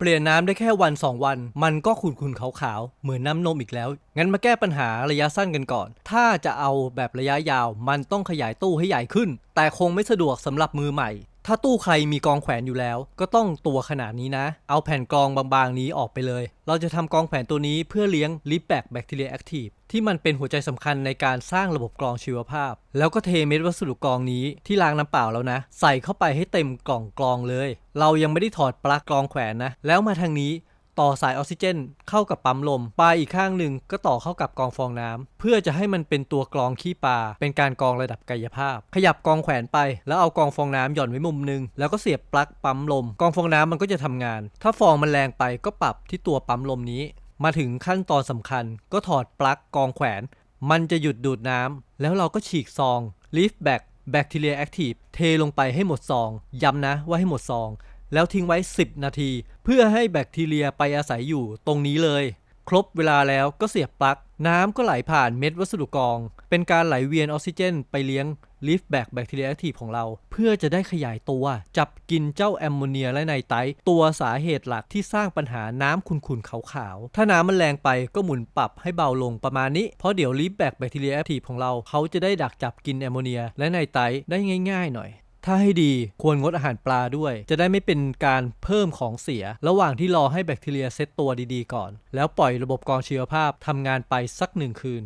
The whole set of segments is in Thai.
เปลี่ยนน้ำได้แค่วัน 2 วัน มันก็ขุ่นๆขาวๆ เหมือนน้ำนมอีกแล้ว งั้นมาแก้ปัญหาระยะสั้นกันก่อน ถ้าจะเอาแบบระยะยาว มันต้องขยายตู้ให้ใหญ่ขึ้น แต่คงไม่สะดวกสำหรับมือใหม่ ถ้าตู้ใครมีกองแขวนอยู่แล้ว ก็ต้องตัวขนาดนี้นะ เอาแผ่นกรองบางๆนี้ออกไปเลย เราจะทำกองแขวนตัวนี้เพื่อเลี้ยงลิปแบคแบคทีเรียแอคทีฟที่มันเป็นหัวใจสำคัญในการสร้างระบบกรองชีวภาพ แล้วก็เทเม็ดวัสดุกรองนี้ที่ล้างน้ำเปล่าแล้วนะ ใส่เข้าไปให้เต็มกล่องกรองเลย เรายังไม่ได้ถอดปลั๊กกรองแขวนนะ แล้วมาทางนี้ ต่อสายออกซิเจน เข้ากับปั๊มลม ปลายอีกข้างหนึ่งก็ต่อเข้ากับกองฟองน้ำเพื่อจะให้มันเป็นตัวกรองขี้ปลา เป็นการกรองระดับกายภาพ ขยับกองแขวนไป แล้วเอากองฟองน้ำหย่อนไว้มุมหนึง แล้วก็เสียบปลั๊กปั๊มลม กองฟองน้ำมันก็จะทำงาน ถ้าฟองมันแรงไปก็ปรับที่ตัวปั๊มลมนี้ มาถึงขั้นตอนสำคัญ ก็ถอดปลั๊กกองแขวน มันจะหยุดดูดน้ำแล้วเราก็ฉีกซอง Leaf Back Bacteria Active เทลงไปให้หมดซอง ย้ำนะว่าให้หมดซอง แล้วทิ้งไว้ 10 นาที เพื่อให้แบคทีเรียไปอาศัยอยู่ตรงนี้เลย ครบเวลาแล้วก็เสียบปลั๊ก น้ำก็ไหลผ่านเม็ดวัสดุกรอง เป็นการไหลเวียนออกซิเจน ไปเลี้ยง Leaf Back Bacteria Active ของเรา เพื่อจะได้ขยายตัว จับกินเจ้าแอมโมเนียและไนไตร์ตัวสาเหตุหลักที่สร้างปัญหาน้ำขุ่นๆขาวๆ ถ้าน้ำมันแรงไปก็หมุนปรับให้เบาลงประมาณนี้ เพราะเดี๋ยว Leaf Back Bacteria Active ของเราเขาจะได้ดักจับกินแอมโมเนียและไนไตร์ได้ง่าย ๆ หน่อย ถ้าให้ดีควรงดอาหารปลาด้วย จะได้ไม่เป็นการเพิ่มของเสีย ระหว่างที่รอให้แบคทีเรียเซตตัวดีๆก่อน แล้วปล่อยระบบกรองชีวภาพทำงานไปสักหนึ่งคืน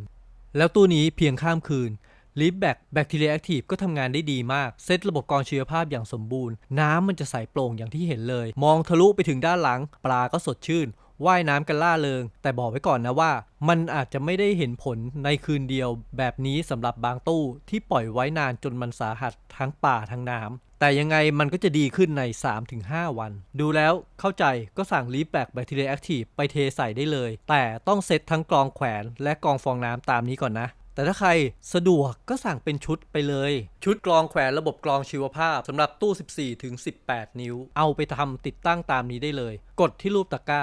แล้วตู้นี้เพียงข้ามคืน l e a f b a c Bacteria Active ก็ทำงานได้ดีมาก เซตระบบกรองชีวภาพอย่างสมบูรณ์ น้ำมันจะใสโปร่งอย่างที่เห็นเลย มองทะลุไปถึงด้านหลัง ปลาก็สดชื่น ว่ายน้ำกันล่าเริง แต่บอกไว้ก่อนนะว่า มันอาจจะไม่ได้เห็นผลในคืนเดียว แบบนี้สำหรับบางตู้ที่ปล่อยไว้นานจนมันสาหัสทั้งป่าทั้งน้ำแต่ยังไงมันก็จะดีขึ้นใน 3-5 วัน ดูแล้วเข้าใจก็สั่ง Leaf Back Bacteria Active ไปเทใส่ได้เลย แต่ต้องเซตทั้งกรองแขวนและกรองฟองน้ำตามนี้ก่อนนะแต่ถ้าใครสะดวกก็สั่งเป็นชุดไปเลย ชุดกรองแขวนระบบกรองชีวภาพสำหรับตู้ 14 ถึง 18 นิ้ว เอาไปทำติดตั้งตามนี้ได้เลย กดที่รูปตะกร้า